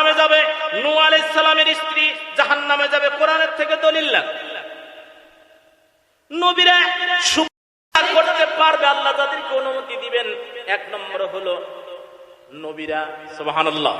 নামে যাবে। নু আলাইসালামের স্ত্রী জাহান নামে যাবে। কোরআনের থেকে দলিল না নবীরা করতে পারবে, আল্লাহ তাদেরকে অনুমতি দিবেন। এক নম্বর হলো নবীরা, সুবহানাল্লাহ।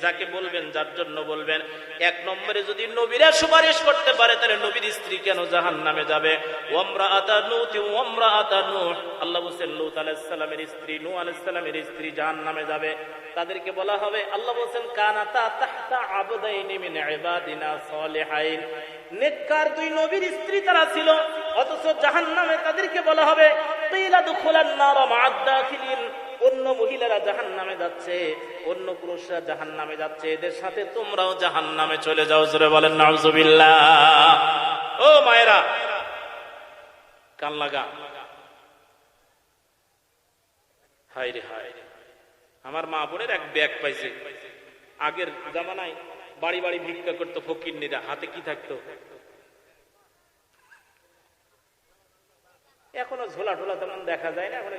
যাকে বলবেন, যার জন্য বলবেন, এক নম্বরে যদি নবীরা সুপারিশ করতে পারে, তাহলে নবীর স্ত্রী কেন জাহান্নামে যাবে? ওমরা ওমরাআতা নূহ ওমরাআতা নূহ। আল্লাহ বলেন লূত আলাইহিস সালামের স্ত্রী নু আলাইহিস সালামের স্ত্রী জাহান্নামে যাবে। তাদেরকে বলা হবে, আল্লাহ বলেন কানাতা তাহতা আবদাইনি নেককার দুই নবীর স্ত্রী তারা ছিল, অথচ জাহান্নামে তাদেরকে বলা হবে, কিলা দুখুলান নার মা'আদ অন্য মহিলারা জাহান নামে যাচ্ছে, অন্য পুরুষরা জাহান নামে যাচ্ছে, এদের সাথে তোমরাও জাহান নামে চলে যাও, জোরে বলেন, নাউজুবিল্লাহ। ও মায়েরা, কান লাগা। হায় রে, হায়। আমার মা বোনের এক ব্যাগ পাইছে। আগের জামানায় বাড়ি বাড়ি ভিক্ষা করতো ফকির নিরা হাতে কি থাকতো? এখনও ঝোলা টোলা তেমন দেখা যায় না, এখন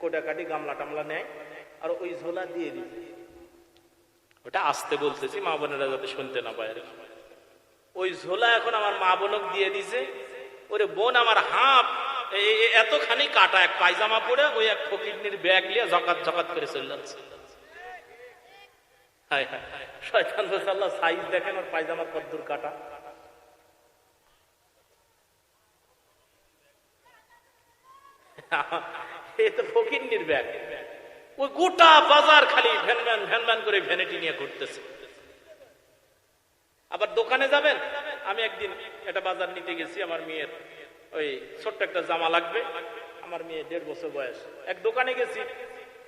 কোটাকাটি গামলা টামলা নেয় আর ওই ঝোলা দিয়ে দিবে। ওটা আসতে বলতেছি, মা বোনেরা যাতে শুনতে না পায় ওই ঝোলা এখন আমার মা বোনক দিয়ে দিছে। ওরে বোন, আমার এ- এতখানি কাটা, এক পায়জামা পরে ওই এক ফকিরনির ব্যাগ নিয়ে জকাত জকাত করে চলে যাচ্ছে। শয়তান সাইজ দেখেন ওর পায়জামার কদ্দুর কাটা। এ তো ফকিন্নির ব্যাগ ওই গোটা বাজার খালি ভ্যান ভ্যান ভ্যান ভ্যান করে ভ্যানিটি নিয়ে ঘুরতেছে। আবার দোকানে যাবেন? আমি একদিন একটা বাজার নিতে গেছি, আমার মেয়ের ওই ছোট্ট একটা জামা লাগবে। আমার মেয়ে দেড় বছর বয়স। এক দোকানে গেছি,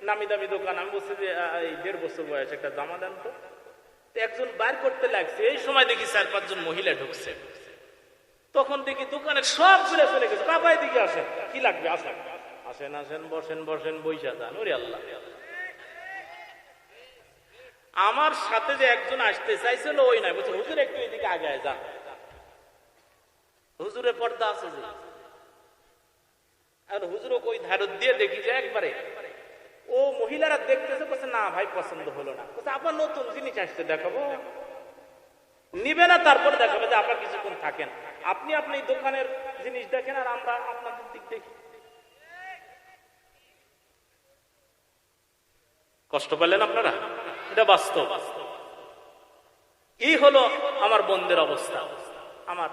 নামি দামি দোকান। আমি বলছি যে এই দেড় বছর বয়স, একটা জামা দেন তো। একজন বাইর করতে লাগছে। এই সময় দেখি চার, পাঁচজন মহিলা ঢুকছে। তখন দেখি দোকানে সব ঘুরে চলে গেছে। বাবাই দিকে আসেন। কি লাগবে? আসেন। আসেন আসেন, বসেন বসেন বৈশা যান। ওরে আল্লাহ। আমার সাথে যে একজন আসতে চাইছিল, ওই নয় বলছে, হুজুর, একটু এদিকে আগে যান। হুজুরের পর্দা আছে যে। আর হুজুরও ওই ধারত দিয়ে দেখি যে একবারে। ও মহিলারা দেখতেছে, বলছে, না ভাই, পছন্দ হলো না। বলছে, আবার নতুন জিনিস আসতে দেখাবো। নিবে না, তারপরে দেখাবে যে আপনার কিছুক্ষণ থাকেন। আপনি আপনি দোকানের জিনিস দেখেন, আর আমরা আপনাদের দিক দেখি। কষ্ট পেলেন আপনারা? এটা বাস্তব। এই হলো আমার বন্ধের অবস্থা। আমার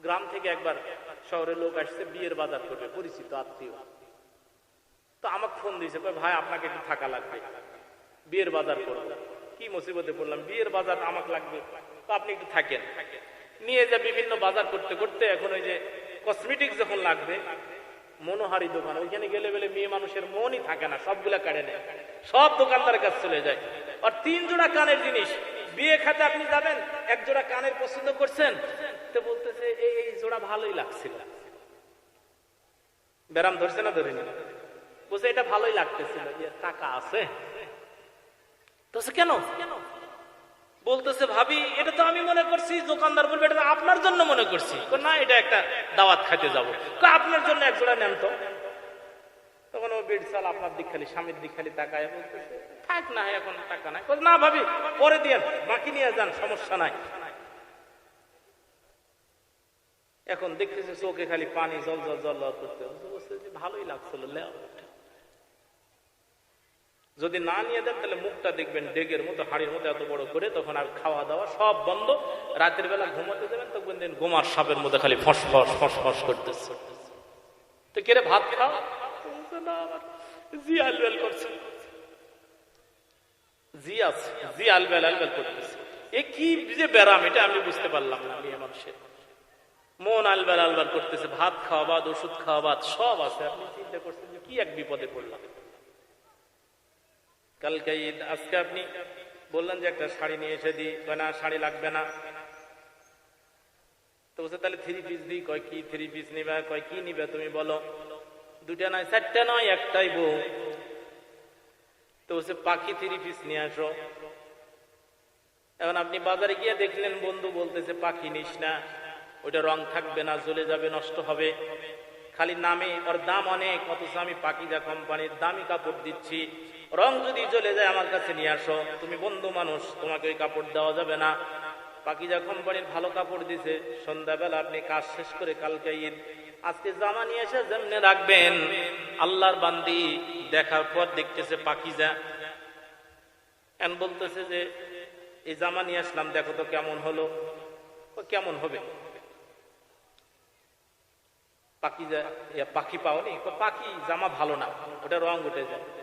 গ্রাম থেকে একবার শহরের লোক আসছে, বিয়ের বাজার করবে, পরিচিত, আত্মীয়। তো আমাকে ফোন দিয়েছে ভাই, আপনাকে একটু থাকা লাগবে। বিয়ের বাজার করব। কি মুসিবতে পড়লাম, বিয়ের বাজার আমাকে লাগবে। তো আপনি একটু থাকেন। নিয়ে যা বিভিন্ন বাজার করতে করতে এখন ওই যে কসমেটিক্স যখন লাগবে মনোহারি দোকান ওইখানে গেলে বলে মেয়ে মানুষের মনই থাকে না সবগুলা কাটে নেয়। সব দোকানদারের কাছে চলে যায়। আর তিন জোড়া কানের জিনিস বিয়ে খাতে আপনি যাবেন এক জোড়া কানের পছন্দ করছেন তো বলতেছে এই এই জোড়া ভালোই লাগছিল। ব্যারাম ধরছে না ধরিনি? বলছে এটা ভালোই লাগতেছিল। টাকা আছে? তো বলছে, কেন? বলতেছে, ভাবি, এটা তো আমি মনে করছি দোকানদার বলবে, এটা আপনার জন্য মনে করছি। না, এটা একটা দাওয়াত খাইতে যাব। আপনার জন্য এক জোড়া নেন তো। তখন ও বেড চাল আপনার দিক খালি, স্বামীর দিক খালি তাকায় থাক না, এখন টাকা নাই। না, ভাবি, পরে দিয়ে বাকি নিয়ে যান, সমস্যা নাই। এখন দেখতেছে চোখে খালি পানি, জল জল জল করতে ভালোই লাগছিল, লেও। যদি না নিয়ে দেন তাহলে মুখটা দেখবেন ডেগের মতো হাড়ির মতো এত বড় করে তখন আর খাওয়া দাওয়া সব বন্ধ। রাতের বেলা ঘুমাতে দেবেন তখন দিন গোমার সাপের মধ্যে খালি ফস ফস ফস ফস করতেছে। তো কেরে ভাত খাও? বলছে, "না, আমার আলবেল করছে। জি আছে জি আলবেল আলবেল করতেছে। এ কি যে ব্যারাম এটা আমি বুঝতে পারলাম না মেয়ে মানুষের মন আলবার আলবার করতেছে। ভাত খাওয়া বাদ ওষুধ খাওয়া বাদ সব আছে। আপনি চিন্তা করছেন কি এক বিপদে পড়লাম। কালকে ঈদ, আজকে আপনি বললেন যে একটা শাড়ি নিয়ে এসে দিই। কয়, না, শাড়ি লাগবে না। তো বলছে, তাহলে থ্রি পিস দিই। কয়, কি থ্রি পিস নিবে? কয়, কি নিবে তুমি বলো। দুটা নয়, চারটা নয়, একটাই বউ। তো বলছে, পাখি থ্রি পিস নিয়ে আসো। এখন আপনি বাজারে গিয়ে দেখলেন, বন্ধু বলতেছে, পাখি নিস না। ওটা রং থাকবে না, জ্বলে যাবে, নষ্ট হবে। খালি নামে, ওর দাম অনেক, অথচ আমি পাকিজা কোম্পানির দামি কাপড় দিচ্ছি। রং যদি চলে যায় আমার কাছে নিয়ে আসো। তুমি বন্ধু মানুষ, তোমাকে ওই কাপড় দেওয়া যাবে না। পাকিজা কোম্পানির ভালো কাপড় দিছে। সন্ধ্যাবেলা আপনি কাজ শেষ করে কালকে ঈদ। আজকে জামা নিয়ে এসে যেমনি রাখবেন, আল্লাহর বান্দি দেখার পর দেখতেছে পাকিজা। এন বলতেছে যে, এই জামা নিয়ে আসলাম, দেখো তো কেমন হলো। ও, কেমন হবে? পাখি পাখি পাওনি? পাখি, জামা ভালো না। ওটা রং উঠে যায়।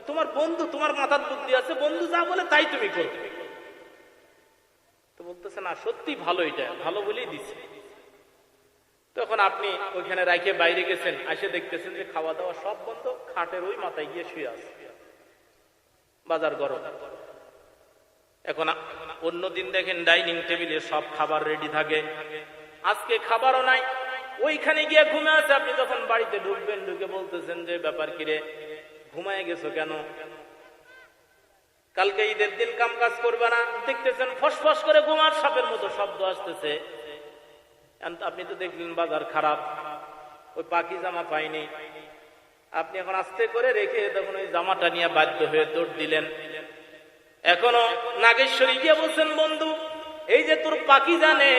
তোমার বন্ধু, তোমার মাথার বুদ্ধি আছে, বন্ধু যা বলে তাই তুমি করবে। তো বলতেছে, না, সত্যি ভালো এটা, ভালো বলেই দিছে। তখন আপনি ওইখানে রাখে বাইরে গেছেন এসে দেখতেছেন যে খাওয়া দাওয়া সব বন্ধ, খাটের ওই মাথায় গিয়ে শুয়ে আছে। বাজার গরম। এখন আ- অন্য দিন দেখেন ডাইনিং টেবিলে সব খাবার রেডি থাকে। আজকে খাবারও নাই। ওইখানে গিয়ে ঘুমে আছে। আপনি যখন বাড়িতে ঢুকবেন, ঢুকে বলতেছেন যে, ব্যাপার কিরে ঘুমায় গেছো কেন? কালকে ঈদের দিন কাম কাজ করবে না? দেখতেছেন ফসফস করে ঘুমার সাপের মতো শব্দ আসতেছে। আপনি তো দেখলেন বাজার খারাপ। ওই পাখি জামা পাইনি। আপনি এখন আস্তে করে রেখে তখন ওই জামাটা নিয়ে বাধ্য হয়ে দৌড় দিলেন। এখনও নাগেশ্বরী গিয়ে বলছেন, বন্ধু, এই যে তোর পাখি জানে,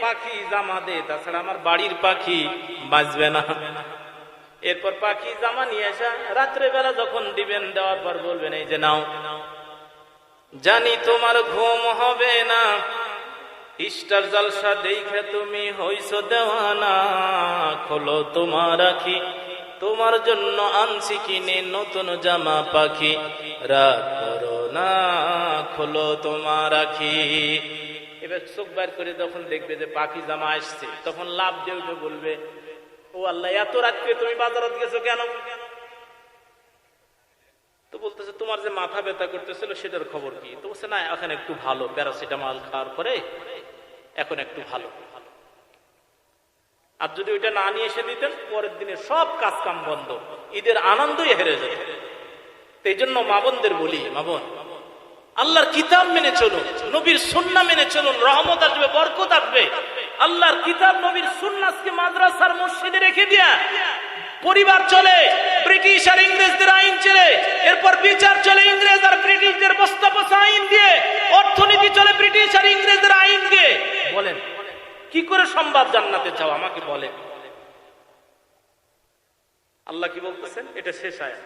পাখি জামা দে, তাছাড়া আমার বাড়ির পাখি বাঁচবে না। এরপর পাখি জামা নিয়ে আসা রাত্রে বেলা যখন দিবেন দেওয়ার পর বলবেন, এই যে নাও, জানি তোমার ঘুম হবে না। ইস্টার জলসা দেখে তুমি হইছ দেওয়ানা। খোলো তোমার রাখি তোমার জন্য আনছি কিনে নতুন জামা পাখি। করো না, খোলো তোমার রাখি এবার চোখ বার করে যখন দেখবে যে পাখি জামা আসছে। তখন লাভ উঠে বলবে ও আল্লাহ, এত রাত্রে তুমি বাজারত গেছো কেন? তো বলতেছে, তোমার যে মাথা ব্যথা করতেছিল, সেটার খবর কি? তো বলছে, না, এখন একটু ভালো। প্যারাসিটামল খাওয়ার পরে এখন একটু ভালো। আর যদি ওইটা না নিয়ে এসে দিতেন, পরের দিনে সব কাজ কাম বন্ধ। ঈদের আনন্দই হেরে যেত। এই জন্য মাবনদের বলি মাবন আল্লাহর কিতাব মেনে চলুন, নবীর সুন্না মেনে চলুন, রহমত আসবে, বরকত আসবে। আল্লাহর কিতাব নবীর সুন্নাসকে মাদ্রাসার মসজিদে রেখে দিয়া পরিবার চলে, ব্রিটিশ আর ইংরেজদের আইন চলে, এরপর বিচার চলে ইংরেজ আর ব্রিটিশদের বস্তা বস্তা আইন দিয়ে, অর্থনীতি চলে ব্রিটিশ আর ইংরেজদের আইন দিয়ে। বলেন, কি করে সম্ভব জান্নাতে চাও আমাকে বলেন আল্লাহ কি বলতেছেন? এটা শেষ আয়াত।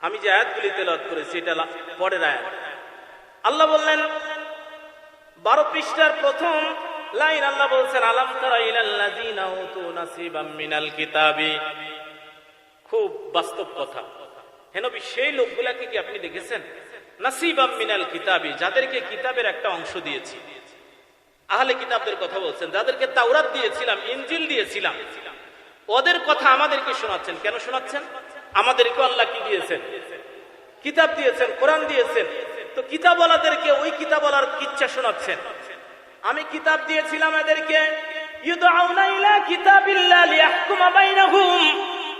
আমি যে আয়াতগুলি তেলাওয়াত করেছি, এটা পরের আয়াত। আল্লাহ বললেন বারো পৃষ্ঠার প্রথম লাইন আল্লাহ বলছেন, আলাম তারা ইলাল্লাযীনা নাসিবাম মিনাল কিতাবি? খুব বাস্তব কথা। হেনবি সেই লোকগুলাকে কি আপনি দেখেছেন? নাসিবাম মিনাল কিতাবি, যাদেরকে কিতাবের একটা অংশ দিয়েছি। আহলে কিতাবদের কথা বলছেন, যাদেরকে তাওরাত দিয়েছিলাম, ইনজিল দিয়েছিলাম। ওদের কথা আমাদেরকে শোনাচ্ছেন। কেন শোনাচ্ছেন? আমাদেরকে আল্লাহ কি দিয়েছেন? কিতাব দিয়েছেন, কোরআন দিয়েছেন। তো কিতাবওয়ালাদেরকে ওই কিতাবওয়ালার কিচ্ছা শোনাচ্ছেন। আমি কিতাব দিয়েছিলাম এদেরকে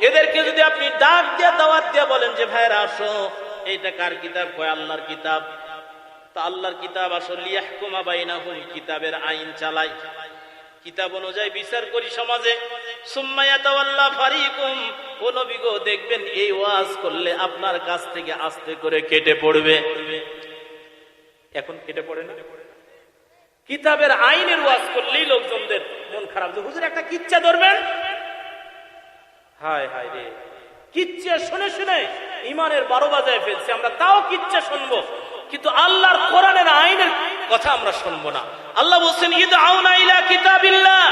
এদেরকে যদি আপনি ডাক দিয়ে দাওয়াত দিয়ে বলেন যে ভাইরা আসো, এইটা কার কিতাব? কয়, আল্লাহর কিতাব। তা আল্লাহর কিতাব আসলে, লিয়াহকুমা কিতাবের আইন চালাই। কিতাব অনুযায়ী বিচার করি সমাজে। দেখবেন এই ওয়াজ করলে আপনার কাছ থেকে আস্তে করে কেটে পড়বে। এখন কেটে পড়ে না? কিতাবের আইনের ওয়াজ করলেই লোকজনদের মন খারাপ। যে হুজুর, একটা কিচ্ছা ধরবেন? হায় হায় রে। কিচ্ছা শুনে শুনে ইমানের বারো বাজায় ফেলছে। আমরা তাও কিচ্ছা শুনব। কিন্তু আল্লাহর কোরআনের আইনের কথা আমরা শুনব না। আল্লাহ বলছেন ঈদ আউনা ইলা কিতাবিল্লাহ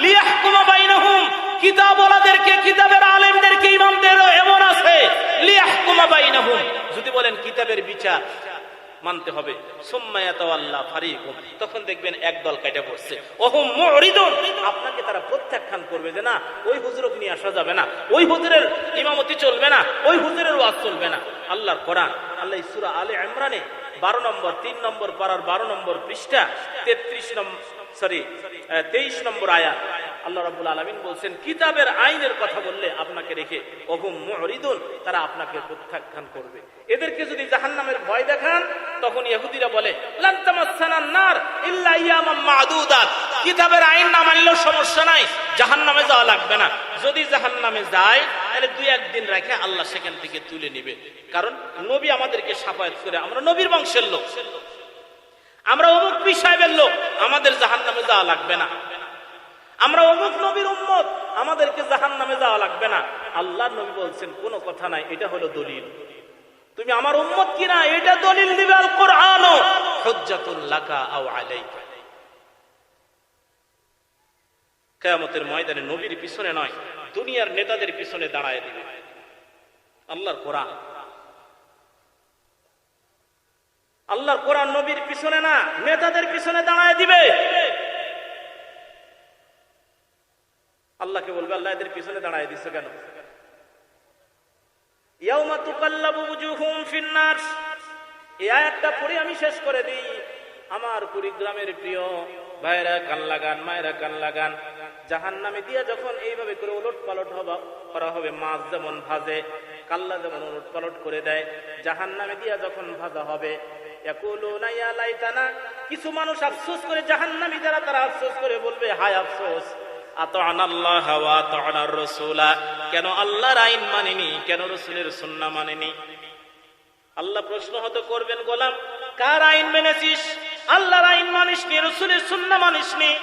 লিয়াহকুমা বাইনাহুম। কিতাবওয়ালাদেরকে, কিতাবের আলেমদেরকে, ইমামদেরও এমন আছে, লিয়াহকুমা বাইনাহুম। যদি বলেন কিতাবের বিচার মানতে হবে। তখন দেখবেন একদল কেটে পড়ছে। আপনাকে তারা প্রত্যাখ্যান করবে যে না, ওই হুজুরক নিয়ে আসা যাবে না, ওই হুজুরের ইমামতি চলবে না, ওই হুজুরের ওয়াজ চলবে না। আল্লাহর কোরআন, আল্লাহ সূরা আলে ইমরানে 12 নম্বর, তিন নম্বর পারার 12 নম্বর পৃষ্ঠা 33 নম্বর সরি 23 নম্বর আয়াত। আল্লাহ রাব্বুল আলামিন বলছেন, কিতাবের আইনের কথা বললে আপনাকে রেখে ওহুম মুরিদুন তারা আপনাকে প্রত্যাখ্যান করবে। এদেরকে যদি জাহান্নামের ভয় দেখান, তখন ইহুদিরা বলে নার কিতাবের আইন না মানলেও সমস্যা নাই জাহান নামে যাওয়া লাগবে না। যদি জাহান নামে যায়, তাহলে দুই একদিন রেখে আল্লাহ সেখান থেকে তুলে নিবে। কারণ নবী আমাদেরকে সাফায়াত করে, আমরা নবীর বংশের লোক। আমরা অমুক পীর সাহেবের লোক, আমাদের জাহান নামে যাওয়া লাগবে না। আমরা অমুক নবীর উম্মত, আমাদেরকে জাহান নামে যাওয়া লাগবে না। আল্লাহ নবী বলছেন, কোনো কথা নাই, এটা হলো দলিল। তুমি আমার উম্মত কিনা, এটা দলিল দিবে কেয়ামতের ময়দানে নবীর পিছনে নয়, দুনিয়ার নেতাদের পিছনে দাঁড়ায় দিবে। আল্লাহর কোরআন। আল্লাহর কোরআন নবীর পিছনে না, নেতাদের পিছনে দাঁড়ায় দিবে। আল্লাহকে বলবে, আল্লাহ এদের পিছনে দাঁড়ায় দিচ্ছে কেন? আমি শেষ করে দিই। আমার কুড়িগ্রামের প্রিয় ভাইরা কান লাগান, মায়েরা কান লাগান জাহান নামে দিয়ে যখন এইভাবে করে উলট পালট হবা, করা হবে, মাছ যেমন ভাজে, কাল্লা যেমন উলট পালট করে দেয় জাহান নামে দিয়ে যখন ভাজা হবে কিছু মানুষ আফসোস করে জাহান্নামী যারা, তারা আফসোস করে বলবে, হায় আফসোস। কেন আল্লাহর আইন মানেনি? কেন রাসূলের সুন্নাহ মানেনি? আল্লাহ প্রশ্ন হতে, করবেন গোলাম? কার আইন মেনেছিস? আল্লাহর আইন মানিসনি রসুলের সুন্নাহ মানিসনি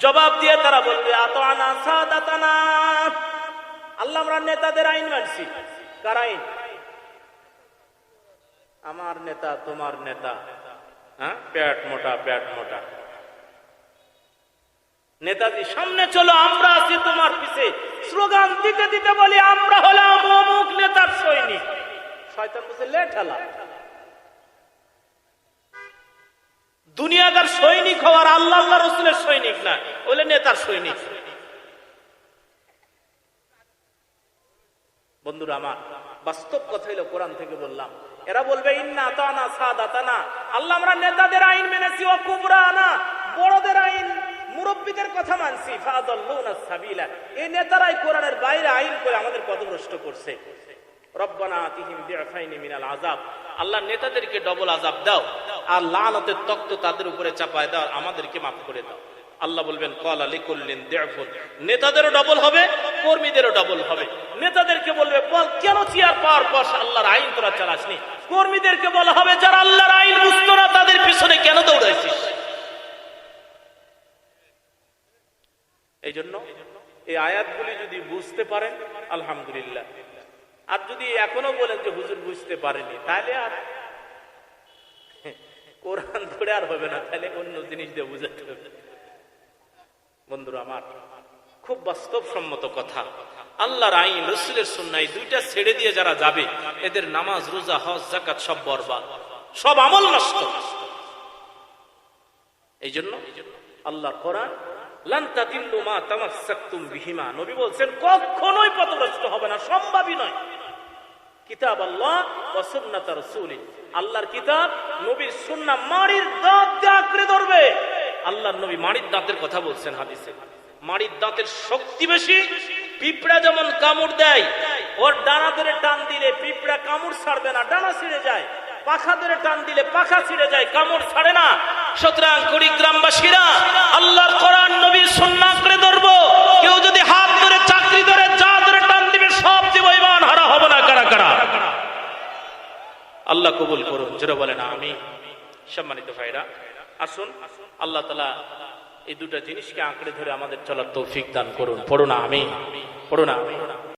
জবাব দিয়ে তারা বলবে আতানা সাদাতানা। আল্লাহ আমরা নেতাদের আইন মানছি। কার আইন? আমার নেতা, তোমার নেতা। হ্যাঁ? প্যাট মোটা প্যাট মোটা। নেতাজি, সামনে চলো, আমরা আছি তোমার পিছে। স্লোগান দিতে দিতে বলি, আমরা হলাম অমুক নেতার সৈনিক। শয়তান বলছে, লে ঠেলা। দুনিয়াদার সৈনিক হওয়ার আল্লাহ আল্লাহ রসুলের সৈনিক না, বলে নেতার সৈনিক। বন্ধুরা, আমার বাস্তব কথা হইল কোরআন থেকে বললাম। এরা বলবে, ইন্না তানা সাদা তানা আল্লাহ, আমরা নেতাদের আইন মেনেছি, ও কুবরা না। বড়দের আইন মুরব্বীদের কথা মানছি। সাবিলা। নেতারাই কোরআনের বাইরে আইন করে আমাদের পথভ্রষ্ট করছে। কল আলী করলেন নেতাদেরও ডবল হবে, কর্মীদেরও ডবল হবে। নেতাদেরকে বলবে, বল, কেন আল্লাহর আইন তোরা চালাসনি? কর্মীদেরকে বলা হবে, যারা আল্লাহর আইন বুঝতো না, তাদের পিছনে কেন দৌড়াইছিস? এই জন্য এই আয়াতগুলি যদি বুঝতে পারেন, আলহামদুলিল্লাহ। আর যদি এখনও বলেন যে, হুজুর, বুঝতে পারেনি তাহলে আর কোরআন ধরে আর হবে না, তাহলে অন্য জিনিস দিয়ে বুঝাতে হবে। বন্ধুরা আমার, খুব বাস্তবসম্মত কথা। আল্লাহর আইন, রসুলের সুন্নাই দুইটা ছেড়ে দিয়ে যারা যাবে, এদের নামাজ, রোজা, হজ জাকাত সব বরবাদ। সব আমল নষ্ট। এই জন্য আল্লাহর কোরআন লান্তাদিল্লু মা তামাসাক্তুম বিহিমা। নবী বলছেন, কখনোই পথভ্রষ্ট হবে না সম্ভবই নয়। কিতাব আল্লাহ ও সুন্নাত রাসূলি আল্লাহর কিতাব নবীর সুন্নাহ মাড়ির দাঁত আঁকড়ে ধরবে। আল্লাহর নবী মাড়ির দাঁতের কথা বলছেন হাদিসে। মাড়ির দাঁতের শক্তি বেশি, পিঁপড়া যেমন কামড় দেয়, ওর ডানা ধরে টান দিলে পিঁপড়া কামড় ছাড়বে না, ডানা ছিঁড়ে যায়। পাখা ধরে টান দিলে পাখা ছিঁড়ে যায়, কামড় ছাড়ে না। সুতরাং কুড়িগ্রামবাসীরা, আল্লাহর কোরআন, নবীর সুন্নাহ করে ধরবো। কেউ যদি হাত ধরে, চাকরি ধরে, যা ধরে টান দিবে, সব জীব ইমান হারা হবে না কারা কারা? আল্লাহ কবুল করুন যেটা বলেন আমি সম্মানিত ভাইরা, আসুন, আল্লাহ তালা এই দুটা জিনিসকে আঁকড়ে ধরে আমাদের চলার তৌফিক দান করুন। পড়ো না আমি পড়ো না আমি